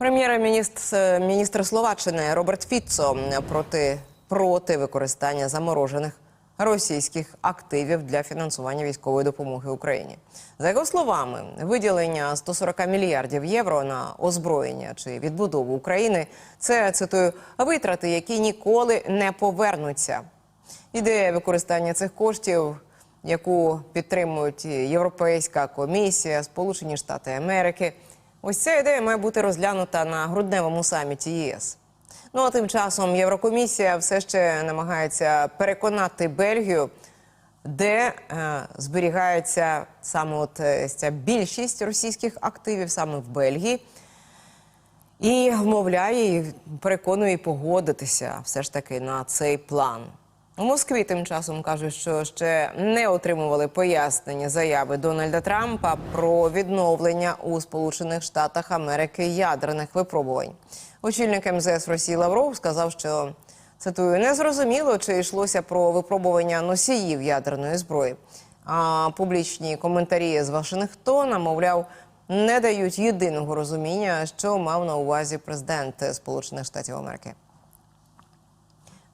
Прем'єр-міністр міністр Словаччини Роберт Фіцо проти проти використання заморожених російських активів для фінансування військової допомоги Україні. За його словами, виділення 140 мільярдів євро на озброєння чи відбудову України це цитую витрати, які ніколи не повернуться. Ідея використання цих коштів, яку підтримують Європейська комісія, Сполучені Штати Америки. Ось ця ідея має бути розглянута на грудневому саміті єС. Ну а тим часом Єврокомісія все ще намагається переконати Бельгію, де е, зберігається саме от е, ця більшість російських активів саме в Бельгії. І вмовляє переконує погодитися все ж таки на цей план. У Москві тим часом кажуть, що ще не отримували пояснення заяви Дональда Трампа про відновлення у Сполучених Штатах Америки ядерних випробувань. Очільник МЗС Росії Лавров сказав, що цитую не зрозуміло, чи йшлося про випробування носіїв ядерної зброї. А публічні коментарі з Вашингтона, мовляв, не дають єдиного розуміння, що мав на увазі президент Сполучених Штатів Америки.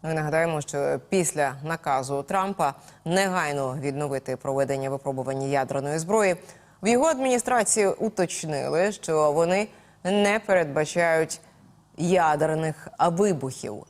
Ми нагадаємо, що після наказу Трампа негайно відновити проведення випробування ядерної зброї в його адміністрації уточнили, що вони не передбачають ядерних вибухів.